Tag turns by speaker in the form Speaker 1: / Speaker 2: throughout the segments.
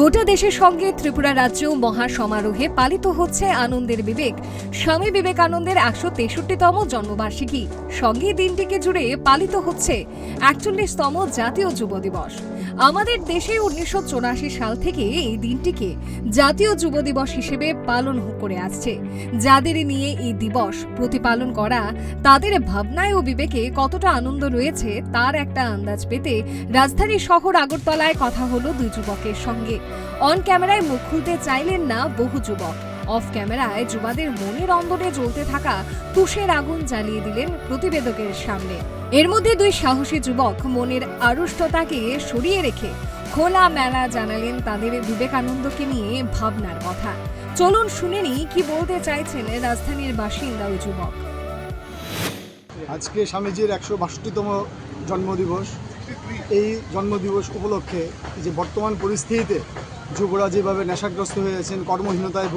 Speaker 1: গোটা দেশের সঙ্গে ত্রিপুরা রাজ্য মহা সমারোহে পালিত হচ্ছে আনন্দের বিবেক। স্বামী বিবেকানন্দের একশো তেষট্টিতম জন্মবার্ষিকী। সঙ্গে দিনটিকে জুড়ে পালিত হচ্ছে একচল্লিশতম জাতীয় যুব দিবস। আমাদের দেশে উনিশশো সাল থেকে এই দিনটিকে জাতীয় যুব দিবস হিসেবে পালন করে আসছে। যাদের নিয়ে এই দিবস প্রতিপালন করা, তাদের ভাবনায় ও বিবেকে কতটা আনন্দ রয়েছে, তার একটা আন্দাজ পেতে রাজধানী শহর আগরতলায় কথা হলো দুই যুবকের সঙ্গে। অন ক্যামেরায় মুখ খুলতে চাইলেন না বহু যুবক। অফ ক্যামেরায় যুবাদের মনের অন্দরে জ্বলতে থাকা তুষের আগুন জ্বালিয়ে দিলেন প্রতিবেদকের সামনে। এর মধ্যে দুই সাহসী যুবক মনের আড়ষ্টতাকে সরিয়ে রেখে খোলা মেলা জানালেন তাদের বিবেকানন্দকে নিয়ে ভাবনার কথা। চলুন শুনে নিই কি বলতে চাইছেন রাজধানীর বাসিন্দা ওই যুবক।
Speaker 2: আজকে স্বামীজির একশো বাষট্টিতম জন্মদিবস। এই জন্মদিবস উপলক্ষে যে বর্তমান পরিস্থিতিতে যুবরা যেভাবে নেশাগ্রস্ত হয়েছেন কর্মহীনতায়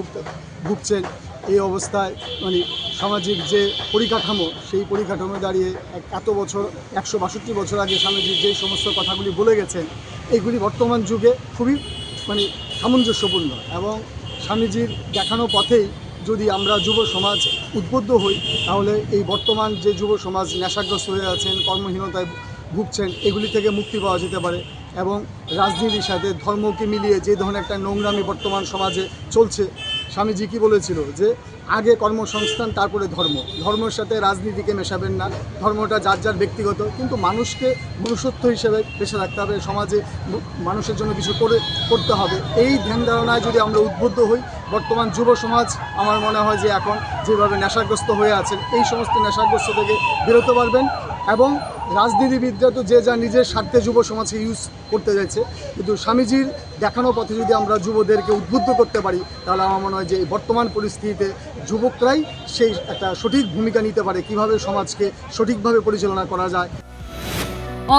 Speaker 2: ভুগছেন এই অবস্থায় মানে সামাজিক যে পরিকাঠামো, সেই পরিকাঠামো দাঁড়িয়ে এত বছর, একশো বাষট্টি বছর আগে স্বামীজি যে সমস্ত কথাগুলি বলে গেছেন, এইগুলি বর্তমান যুগে খুবই মানে সামঞ্জস্যপূর্ণ এবং স্বামীজির দেখানো পথেই যদি আমরা যুব সমাজ উদ্বুদ্ধ হই, তাহলে এই বর্তমান যে যুব সমাজ নেশাগ্রস্ত হয়ে আছেন, কর্মহীনতায় ভুগছেন, এগুলি থেকে মুক্তি পাওয়া যেতে পারে এবং রাজনীতির সাথে ধর্মকে মিলিয়ে যে ধরনের একটা নোংরামি বর্তমান সমাজে চলছে স্বামীজি কি বলেছিল যে, আগে কর্মসংস্থান, তারপরে ধর্ম। ধর্মের সাথে রাজনীতিকে মেশাবেন না। ধর্মটা যার যার ব্যক্তিগত। কিন্তু মানুষকে মনুষ্যত্ব হিসেবে পেশে রাখতে হবে। সমাজে মানুষের জন্য কিছু করে, করতে হবে। এই ধ্যান ধারণায় যদি আমরা উদ্বুদ্ধ হই, বর্তমান যুব সমাজ আমার মনে হয় যে এখন যেভাবে নেশাগ্রস্ত হয়ে আছেন, এই সমস্ত নেশাগ্রস্ত থেকে বেরোতে পারবেন এবং রাজনীতিবিদরা তো যে যা নিজের স্বার্থে যুব সমাজকে ইউজ করতে যাচ্ছে, কিন্তু স্বামীজির দেখানো পথে যদি আমরা যুবদেরকে উদ্বুদ্ধ করতে পারি, তাহলে আমার মনে হয় যে বর্তমান পরিস্থিতিতে যুবকরাই সেই একটা সঠিক ভূমিকা নিতে পারে, কীভাবে সমাজকে সঠিকভাবে পরিচালনা করা যায়।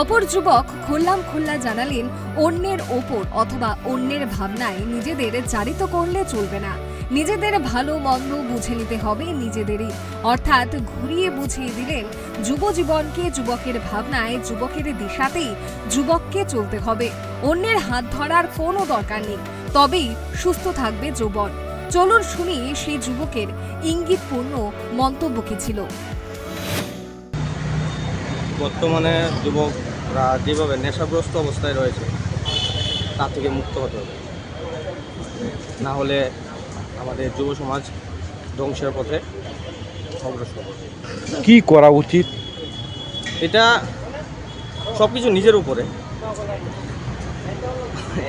Speaker 1: অপর যুবক খোল্লাম খোল্লা জানালেন, অন্যের ওপর অথবা অন্যের ভাবনায় নিজেদের চারিত করলে চলবে না। নিজেদের ভালো, মন্দ বুঝে নিতে হবে নিজেদেরই। অর্থাৎ ঘুরিয়ে বুঝিয়ে দিলেন যুব জীবনকে যুবকের ভাবনায়, যুবকের দিশাতেই যুবককে চলতে হবে। অন্যের হাত ধরার কোনো দরকার নেই, তবেই সুস্থ থাকবে যৌবন। চলুন শুনি সেই যুবকের ইঙ্গিতপূর্ণ মন্তব্য কি ছিল।
Speaker 3: বর্তমানে যুবকরা যেভাবে নেশাগ্রস্ত অবস্থায় রয়েছে তা থেকে মুক্ত হতে হবে। না হলে আমাদের যুব সমাজ ধ্বংসের পথে অগ্রসর।
Speaker 4: কি করা উচিত?
Speaker 3: এটা সব কিছু নিজের উপরে।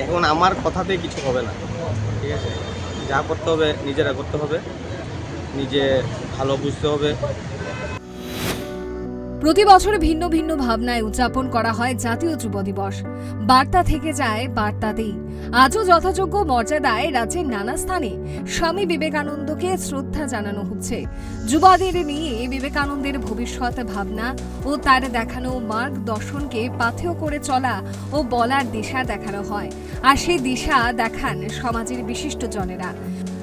Speaker 3: এখন আমার কথাতে কিছু হবে না ঠিক আছে? যা করতে হবে নিজেরা করতে হবে। নিজে ভালো বুঝতে হবে।
Speaker 1: প্রতি বছর ভিন্ন ভিন্ন ভাবনায় উদযাপন করা হয় জাতীয় যুব দিবস। বার্তা থেকে যায় বার্তাতেই। আজও যথাযোগ্য মর্যাদায় রাজ্যের নানা স্থানে স্বামী বিবেকানন্দকে শ্রদ্ধা জানানো হচ্ছে। যুবাদের নিয়ে বিবেকানন্দের ভবিষ্যৎ ভাবনা ও তার দেখানো মার্গদর্শনকে পাথেয় করে চলা ও বলার দিশা দেখানো হয়। আর সেই দিশা দেখান সমাজের বিশিষ্ট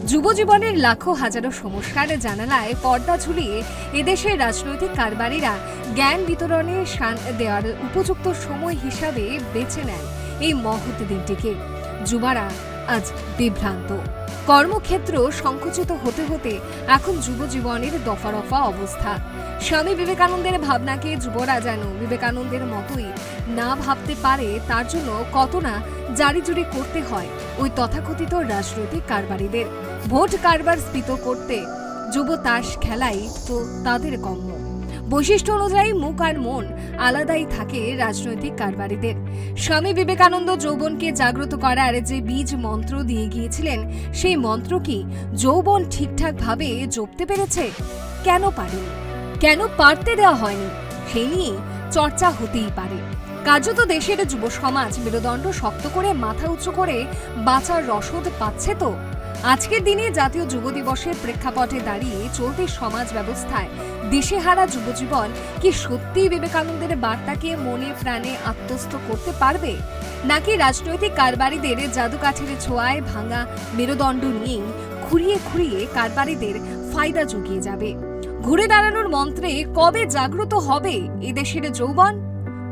Speaker 1: জনেরা যুব জীবনের লাখো হাজারো সমস্যার জানালায় পর্দা ঝুলিয়ে এদেশের রাজনৈতিক কারবারিরা জ্ঞান বিতরণে সান দেওয়ার উপযুক্ত সময় হিসাবে বেছে নেন এই মহৎ দিনটিকে। যুবারা আজ বিভ্রান্ত। কর্মক্ষেত্র সংকুচিত হতে হতে এখন যুব জীবনের দফা রফা অবস্থা। স্বামী বিবেকানন্দের ভাবনাকে যুবরা যেন বিবেকানন্দের মতোই না ভাবতে পারে, তার জন্য কত না জারিজুরি করতে হয় ওই তথাকথিত রাজনৈতিক কারবারিদের। ভোট কারবার স্ফীত করতে যুব তাস খেলাই তো তাদের কম্য বৈশিষ্ট্য অনুযায়ী মুখ আর মন আলাদাই থাকে রাজনৈতিক কারবারিদের। স্বামী বিবেকানন্দ যৌবনকে জাগ্রত করার যে বীজ মন্ত্র দিয়ে গিয়েছিলেন, সেই মন্ত্র কি যৌবন ঠিকঠাকভাবে জপতে পেরেছে? কেন পারেনি? কেন পারতে দেওয়া হয়নি? সেই নিয়ে চর্চা হতেই পারে। কার্যত দেশের যুব সমাজ মেরুদণ্ড শক্ত করে, মাথা উঁচু করে বাঁচার রসদ পাচ্ছে তো? আজকের দিনে জাতীয় যুব দিবসের প্রেক্ষাপটে দাঁড়িয়ে চলতি সমাজ ব্যবস্থায়। দিশেহারা যুবজীবন কি সত্যি বিবেকানন্দের বার্তাকে মনে প্রাণে আত্মস্থ করতে পারবে? নাকি রাজনৈতিক কারবারিদের জাদুকাঠির ছোঁয়ায় ভাঙা মেরুদণ্ড নিয়েই খুঁড়িয়ে খুঁড়িয়ে কারবারিদের ফায়দা জুগিয়ে যাবে? ঘুরে দাঁড়ানোর মন্ত্রে কবে জাগ্রত হবে এদেশের যৌবন?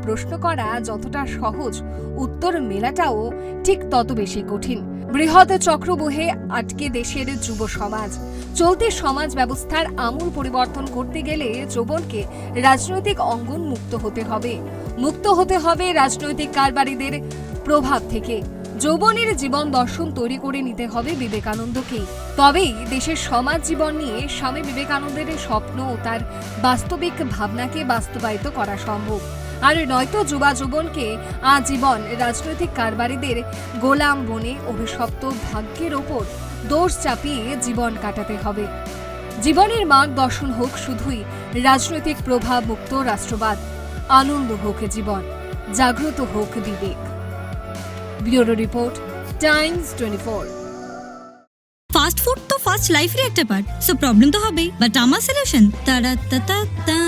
Speaker 1: প্রশ্ন করা যতটা সহজ, উত্তর মেলাটাও ঠিক তত বেশি কঠিন। বৃহৎ চক্রবহে আটকে দেশের যুব সমাজ। চলতি সমাজ ব্যবস্থার আমূল পরিবর্তন করতে গেলে যৌবনকে রাজনৈতিক অঙ্গন মুক্ত হতে হবে। মুক্ত হতে হবে রাজনৈতিক কারবারিদের প্রভাব থেকে। যৌবনের জীবন দর্শন তৈরি করে নিতে হবে বিবেকানন্দকেই। তবেই দেশের সমাজ জীবন নিয়ে স্বামী বিবেকানন্দের স্বপ্ন ও তার বাস্তবিক ভাবনাকে বাস্তবায়িত করা সম্ভব। আর নয়তো যুবা যুবনকে আজীবন রাজনৈতিক কারবারিদের গোলাম বনে অভিশপ্ত ভাগ্যের ওপর দোষ চাপিয়ে জীবন কাটাতে হবে। জীবনের মার্গদর্শন হোক শুধুই রাজনৈতিক প্রভাব মুক্ত রাষ্ট্রবাদ, আনন্দ হোক জীবন, জাগ্রত হোক বিবেক। Bureau report, Times twenty four.
Speaker 4: Fast food তো ফাস্ট লাইফের একটা পার্ট সো প্রবলেম তো হবেই। বাট আমার সলিউশন তারা তা তারা